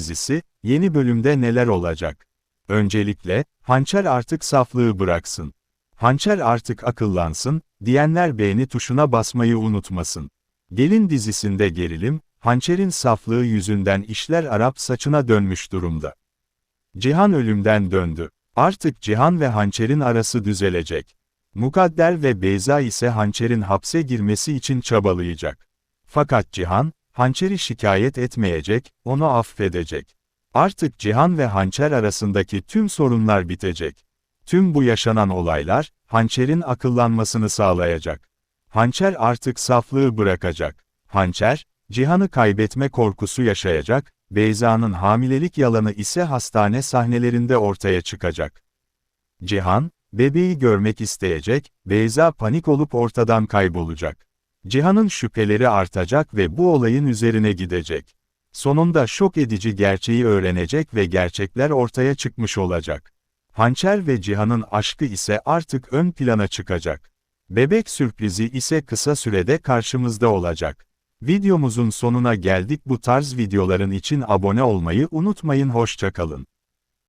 dizisi, yeni bölümde neler olacak? Öncelikle, Hançer artık saflığı bıraksın. Hançer artık akıllansın, diyenler beğeni tuşuna basmayı unutmasın. Gelin dizisinde gerilim, Hançer'in saflığı yüzünden işler Arap saçına dönmüş durumda. Cihan ölümden döndü. Artık Cihan ve Hançer'in arası düzelecek. Mukadder ve Beyza ise Hançer'in hapse girmesi için çabalayacak. Fakat Cihan, Hançer'i şikayet etmeyecek, onu affedecek. Artık Cihan ve Hançer arasındaki tüm sorunlar bitecek. Tüm bu yaşanan olaylar, Hançer'in akıllanmasını sağlayacak. Hançer artık saflığı bırakacak. Hançer, Cihan'ı kaybetme korkusu yaşayacak, Beyza'nın hamilelik yalanı ise hastane sahnelerinde ortaya çıkacak. Cihan, bebeği görmek isteyecek, Beyza panik olup ortadan kaybolacak. Cihan'ın şüpheleri artacak ve bu olayın üzerine gidecek. Sonunda şok edici gerçeği öğrenecek ve gerçekler ortaya çıkmış olacak. Hançer ve Cihan'ın aşkı ise artık ön plana çıkacak. Bebek sürprizi ise kısa sürede karşımızda olacak. Videomuzun sonuna geldik bu tarz videoların için abone olmayı unutmayın hoşçakalın.